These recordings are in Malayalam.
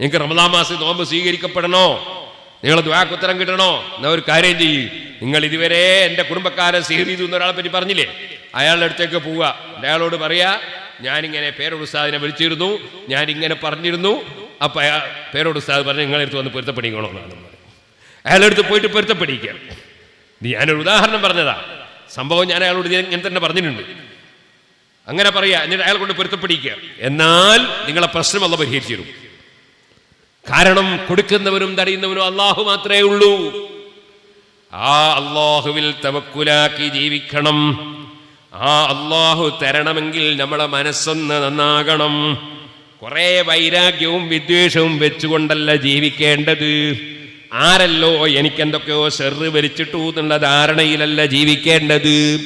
നിങ്ങൾക്ക് റമദാ മാസം നോമ്പ് സ്വീകരിക്കപ്പെടണോ? നിങ്ങൾ ദ്വാക്ക് ഉത്തരം കിട്ടണോ? എന്നാ ഒരു കാര്യം ചെയ്യും. നിങ്ങൾ ഇതുവരെ എന്റെ കുടുംബക്കാരെ സീർ ചെയ്തു എന്നൊരാളെ പറ്റി പറഞ്ഞില്ലേ? അയാളുടെ അടുത്തേക്ക് പോവുക. അയാളോട് പറയാ ഞാനിങ്ങനെ പേരോട് ഉസ്താദിനെ വിളിച്ചിരുന്നു. ഞാനിങ്ങനെ പറഞ്ഞിരുന്നു. അപ്പൊ അയാൾ പേരോട് ഉസ്താദ് പറഞ്ഞു നിങ്ങളെടുത്ത് വന്ന് പൊരുത്തപ്പെടിക്കണോ എന്നാണ് അയാളെടുത്ത് പോയിട്ട് പൊരുത്തപ്പെടിക്കുക. ഞാനൊരു ഉദാഹരണം പറഞ്ഞതാ. സംഭവം ഞാൻ അയാളോട് ഇങ്ങനെ തന്നെ പറഞ്ഞിട്ടുണ്ട്. അങ്ങനെ പറയാ എന്നിട്ട് അയാൾ കൊണ്ട് പൊരുത്തപ്പെടിക്കുക. എന്നാൽ നിങ്ങളെ പ്രശ്നം അല്ല പരിഹരിച്ചു തരും. കാരണം കൊടുക്കുന്നവരും തടയുന്നവനും അള്ളാഹു മാത്രമേ ഉള്ളൂ. ആ അള്ളാഹുവിൽ തവക്കുലാക്കി ജീവിക്കണം. ആ അള്ളാഹു തരണമെങ്കിൽ നമ്മളെ മനസ്സൊന്ന് നന്നാകണം. കുറെ വൈരാഗ്യവും വിദ്വേഷവും വെച്ചുകൊണ്ടല്ല ജീവിക്കേണ്ടത്. ആരല്ലോ എനിക്കെന്തൊക്കെയോ ഷെറ് വരിച്ചിട്ടു എന്നുള്ള ധാരണയിലല്ല ജീവിക്കേണ്ടത്.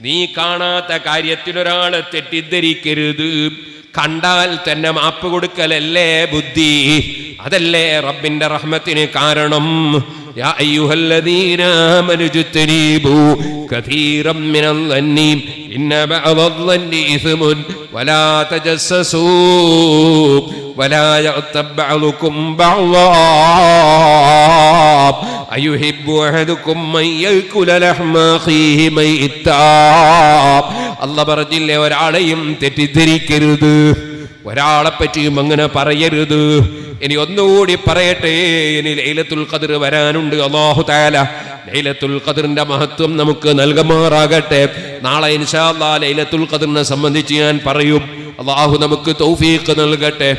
നീ കാണാത്ത കാര്യത്തിനൊരാളെ തെറ്റിദ്ധരിക്കരുത്. കണ്ടാൽ തന്നെ മാപ്പ് കൊടുക്കലല്ലേ ബുദ്ധി അതല്ലേ റബ്ബിന്റെ റഹ്മത്തിന് കാരണം يا أيها الذين آمنوا اجتنبوا كثيرا من الظن إن بعض الظن إثم ولا تجسسوا ولا يغتب بعضكم بعضا أيحب أحدكم من يأكل لحم أخيه ميتا അല്ല പറഞ്ഞില്ലേ ഒരാളെയും തെറ്റിദ്ധരിക്കരുത്. ഒരാളെ പറ്റിയും അങ്ങനെ പറയരുത്. ഇനി ഒന്നുകൂടി പറയട്ടെ ഇനി ലൈലത്തുൽ ഖദർ വരാനുണ്ട്. അള്ളാഹു താല ലൈലത്തുൽ ഖദറിന്റെ മഹത്വം നമുക്ക് നൽകുമാറാകട്ടെ. നാളെ ഇൻഷാ ലൈലത്തുൽ ഖദറിനെ സംബന്ധിച്ച് ഞാൻ പറയും. അള്ളാഹു നമുക്ക് തൗഫീഖ് നൽകട്ടെ.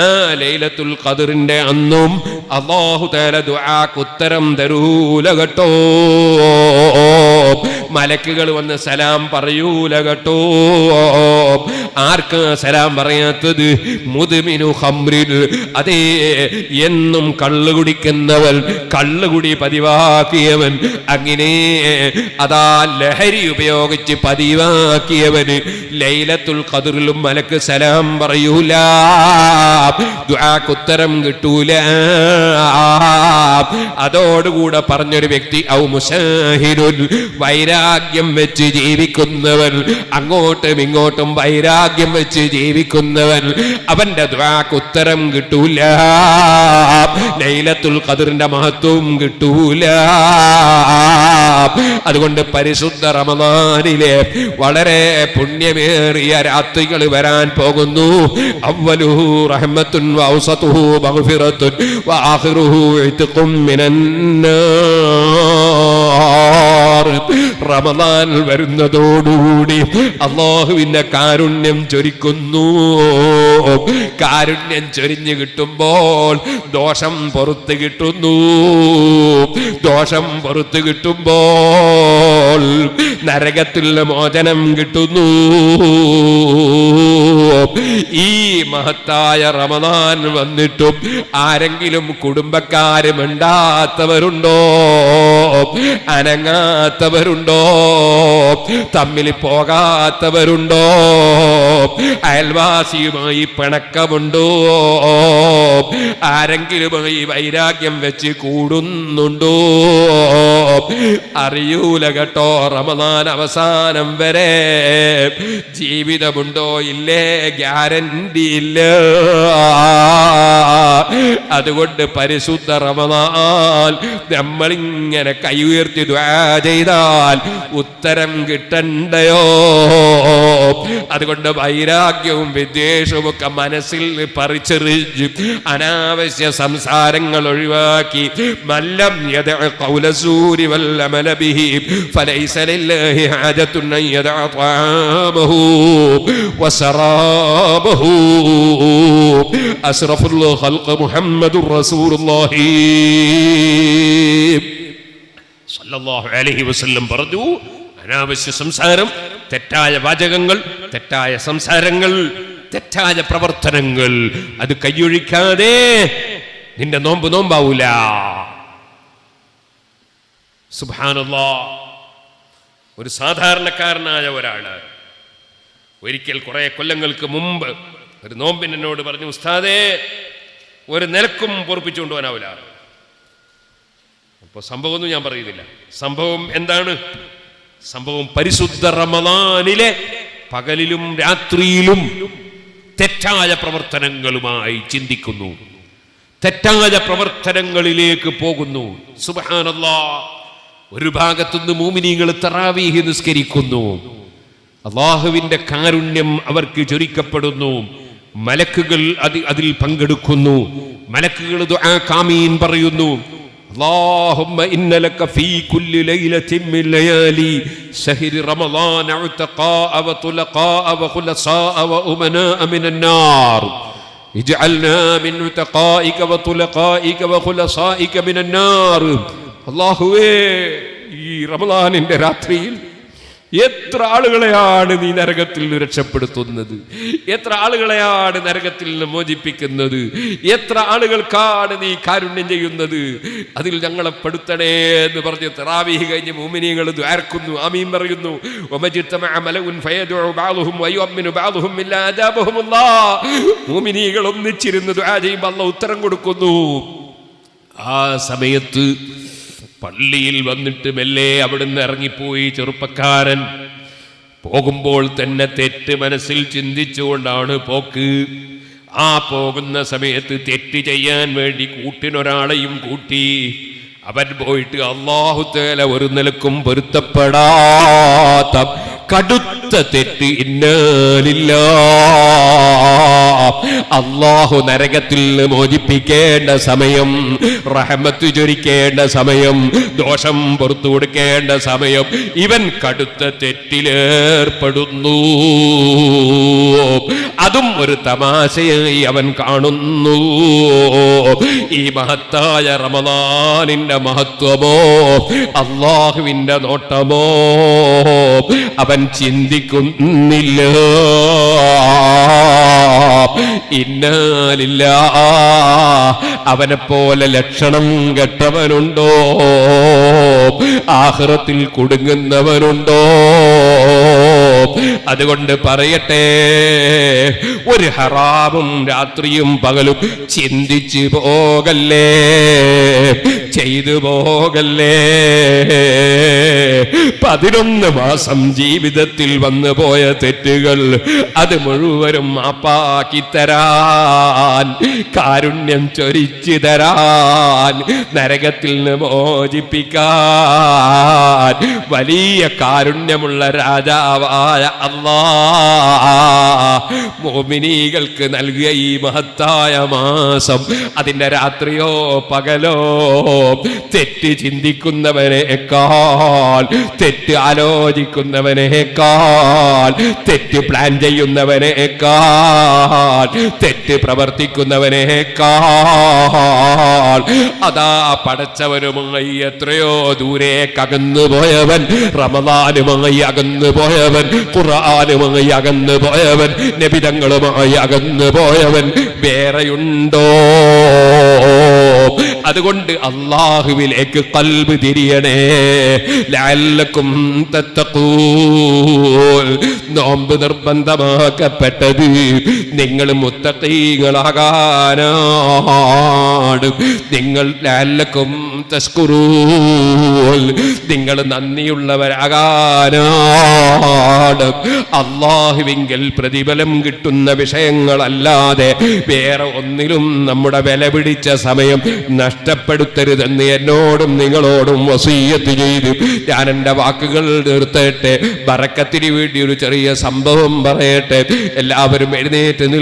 ആ ലൈലത്തുൽ ഖദറിന്റെ അന്നും അള്ളാഹു ദുആക്ക് ഉത്തരം തരൂല കേട്ടോ. മലക്കുകൾ വന്ന് സലാം പറയൂല കേട്ടോ. ആർക്ക് സലാം പറയാത്തത്? മുതുമിനു ഹംറിൽ അതേ എന്നും കള്ളു കുടിക്കുന്നവൻ കള്ളുകുടി പതിവാക്കിയവൻ അങ്ങനെ അതാ ലഹരി ഉപയോഗിച്ച് പതിവാക്കിയവന് ലൈലത്തുൽ ഖദറിലും മലക്ക് സലാം പറയൂല. ദുആക്ക് ഉത്തരം കിട്ടൂല. അതോടുകൂടെ പറഞ്ഞൊരു വ്യക്തി ഔ മുസാഹിരുൽ വൈരാഗ്യം വെച്ച് ജീവിക്കുന്നവൻ അങ്ങോട്ടും ഇങ്ങോട്ടും വൈരാഗ്യം വെച്ച് ജീവിക്കുന്നവൻ അവന്റെ ദ്വാക്ക് ഉത്തരം കിട്ടൂല. ലൈലത്തുൽ ഖദറിന്റെ മഹത്വവും കിട്ടൂല. അതുകൊണ്ട് പരിശുദ്ധ റമദാനിലെ വളരെ പുണ്യമേറിയ രാത്രികൾ വരാൻ പോകുന്നു. അവലുഹു റഹ്മത്തുൻ വൗസതുഹു മഗ്ഫിറത്തുൻ വആഖിറുഹു ഇത്ഖും മിനന്നാർ റമദാൻ വരുന്നതോടുകൂടി അള്ളാഹുവിന്റെ കാരുണ്യം ചൊരിക്കുന്നു. കാരുണ്യം ചൊരിഞ്ഞു കിട്ടുമ്പോൾ ദോഷം പുറത്ത് കിട്ടുന്നു. ദോഷം പുറത്ത് കിട്ടുമ്പോൾ നരകത്തിൽ മോചനം കിട്ടുന്നു. ഈ മഹത്തായ റമദാൻ വന്നിട്ടും ആരെങ്കിലും കുടുംബക്കാരും ഉണ്ടാത്തവരുണ്ടോ അനങ്ങാത്തവരുണ്ടോ? തമ്മിൽ പോകാത്തവരുണ്ടോ? അയൽവാസിയുമായി പിണക്കമുണ്ടോ? ആരെങ്കിലുമായി വൈരാഗ്യം വെച്ച് കൂടുന്നുണ്ടോ? അറിയൂല കേട്ടോ റമദാൻ അവസാനം വരെ. ജീവിതമുണ്ടോ ഇല്ലേ? ഗ്യാരണ്ടി ഇല്ല. അതുകൊണ്ട് പരിശുദ്ധ റമദാൻ നമ്മളിങ്ങനെ കൈ ഉയർത്തി ചെയ്താൽ ഉത്തരം കിട്ടണ്ടയോ അതുകൊണ്ട് വൈരാഗ്യവും വിദ്വേഷവും ഒക്കെ മനസ്സിൽ പറിച്ചെറിഞ്ഞ് അനാവശ്യ സംസാരങ്ങൾ ഒഴിവാക്കി മല്ലം യദഅ ഖൗല സൂരി വല്ലമല ബിഹി ഫലൈസ ലില്ലാഹി ഹാജത്തുൻ അൻ യദഅ طعامه وسرابه أشرف الخلق محمد رسول الله സല്ലല്ലാഹു അലൈഹി വസല്ലം പറഞ്ഞു അനാവശ്യ സംസാരം തെറ്റായ വാചകങ്ങൾ തെറ്റായ സംസാരങ്ങൾ തെറ്റായ പ്രവർത്തനങ്ങൾ അത് കൈയൊഴിക്കാതെ നിന്റെ നോമ്പ് നോമ്പാവൂല. സുബ്ഹാനല്ലാ. ഒരു സാധാരണക്കാരനായ ഒരാൾ ഒരിക്കൽ കുറെ കൊല്ലങ്ങൾക്ക് മുമ്പ് ഒരു നോമ്പിനോട് പറഞ്ഞു ഉസ്താദേ ഒരു നിലക്കും പൊറപ്പിച്ചുകൊണ്ട് അപ്പോൾ സംഭവമൊന്നും ഞാൻ പറയുന്നില്ല. സംഭവം എന്താണ്? സംഭവം പരിശുദ്ധ റമദാനിലെ പകലിലും രാത്രിയിലും തെറ്റായ പ്രവർത്തനങ്ങളുമായി ചിന്തിക്കുന്നു. തെറ്റായ പ്രവർത്തനങ്ങളിലേക്ക് പോകുന്നു. സുബാനല്ല ഒരു ഭാഗത്തുനിന്ന് മൂമിനീങ്ങൾ തറാവീഹി നിസ്കരിക്കുന്നു. അള്ളാഹുവിന്റെ കാരുണ്യം അവർക്ക് ചൊരിക്കപ്പെടുന്നു. മലക്കുകൾ അതിൽ പങ്കെടുക്കുന്നു. മലക്കുകൾ കാമീൻ പറയുന്നു. اللهم إن لك في كل ليلة من ليالي شهر رمضان عتقاء وطلقاء وخلصاء وأمناء من النار اجعلنا من عتقائك وطلقائك وخلصائك من النار അള്ളാഹുവേ ഈ റമദാനിന്റെ രാത്രിയിൽ എത്ര ആളുകളെയാണ് നീ നരകത്തിൽ നിന്ന് രക്ഷപ്പെടുത്തുന്നത്? എത്ര ആളുകളെയാണ് നരകത്തിൽ നിന്ന് മോചിപ്പിക്കുന്നത്? എത്ര ആളുകൾക്കാണ് നീ കാരുണ്യം ചെയ്യുന്നത്? അതിൽ ഞങ്ങളെ പെടുത്തണേ എന്ന് പറഞ്ഞ് തെറാവിഹി കഴിഞ്ഞ് മോമിനിയങ്ങൾ ദ്വാർക്കുന്നു ആമീൻ പറയുന്നു. മോമിനികൾ ഒന്നിച്ചിരുന്ന് ദ്വാ ചെയ്യുമ്പോൾ അല്ല ഉത്തരം കൊടുക്കുന്നു. ആ സമയത്ത് പള്ളിയിൽ വന്നിട്ട് മെല്ലെ അവിടുന്ന് ഇറങ്ങിപ്പോയി ചെറുപ്പക്കാരൻ. പോകുമ്പോൾ തന്നെ തെറ്റ് മനസ്സിൽ ചിന്തിച്ചുകൊണ്ടാണ് പോക്ക്. ആ പോകുന്ന സമയത്ത് തെറ്റ് ചെയ്യാൻ വേണ്ടി കൂട്ടിനൊരാളെയും കൂട്ടി. അവൻ പോയിട്ട് അള്ളാഹുത്തേല ഒരു നിലക്കും പൊരുത്തപ്പെടാത്ത കടുത്ത തെറ്റ് ഇന്നാലില്ല. അള്ളാഹു നരകത്തിൽ മോചിപ്പിക്കേണ്ട സമയം റഹമത്ത് ചൊരിക്കേണ്ട സമയം ദോഷം പുറത്തു കൊടുക്കേണ്ട സമയം ഇവൻ കടുത്ത തെറ്റിലേർപ്പെടുന്നു. അതും ഒരു തമാശയായി അവൻ കാണുന്നു. ഈ മഹത്തായ റമദാനിന്റെ മഹത്വമോ അള്ളാഹുവിന്റെ നോട്ടമോ അവൻ ചിന്തിക്കുന്നില്ല ഇന്നാലില്ല. അവനെ പോലെ ലക്ഷണം കെട്ടവനുണ്ടോ? ആഹ്റത്തിൽ കുടുങ്ങുന്നവനുണ്ടോ? അതുകൊണ്ട് പറയട്ടെ ഒരു ഹറാവും രാത്രിയും പകലും ചിന്തിച്ചു പോകല്ലേ? ചെയ്തു പോകല്ലേ? പതിനൊന്ന് മാസം ജീവിതത്തിൽ വന്നു പോയ തെറ്റുകൾ അത് മുഴുവനും മാപ്പാക്കി തരാൻ കാരുണ്യം ചൊരിച്ചു തരാൻ നരകത്തിൽ നിന്ന് മോചിപ്പിക്കാൻ. വലിയ കാരുണ്യമുള്ള രാജാവായ അള്ളാ മോമിനികൾക്ക് നൽകിയ ഈ മഹത്തായ മാസം അതിന്റെ രാത്രിയോ പകലോ തെറ്റ് ചിന്തിക്കുന്നവനേക്കാൾ തെറ്റ് ആലോചിക്കുന്നവനേക്കാൾ തെറ്റ് പ്ലാൻ ചെയ്യുന്നവനേക്കാൾ തെറ്റ് പ്രവർത്തിക്കുന്നവനേക്കാൾ. അതാ പടച്ചവനുമായി എത്രയോ ദൂരേക്ക് കകന്നു പോയവൻ റമദാനുമായി അകന്നു പോയവൻ ഖുർആാനുമായി അകന്നു പോയവൻ നബിതങ്ങളുമായി അകന്നു പോയവൻ വേറെയുണ്ടോ? അതുകൊണ്ട് അള്ളാഹുവിലേക്ക് കൽബ് തിരിയണേ. ലഅല്ലക്കും തത്തഖൂൻ നോമ്പ് നിർബന്ധമാക്കപ്പെട്ടത് നിങ്ങൾ മുത്തഖീകളാകാനാണ് നിങ്ങൾ ലഅല്ലക്കും തസ്കുറൂൻ. നിങ്ങൾ നന്ദിയുള്ളവരാകാനാണ് അള്ളാഹുവിങ്കിൽ പ്രതിഫലം കിട്ടുന്ന വിഷയങ്ങളല്ലാതെ വേറെ ഒന്നിലും നമ്മുടെ വില പിടിച്ച സമയം നഷ്ടപ്പെടുത്തരുതെന്ന് എന്നോടും നിങ്ങളോടും വസീയത്ത് ചെയ്തു. ഞാൻ എന്റെ വാക്കുകൾ നിർത്തട്ടെ. ബറക്കത്തിന് വേണ്ടി ഒരു ചെറിയ സംഭവം പറയട്ടെ. എല്ലാവരും എഴുന്നേറ്റ് നിൽ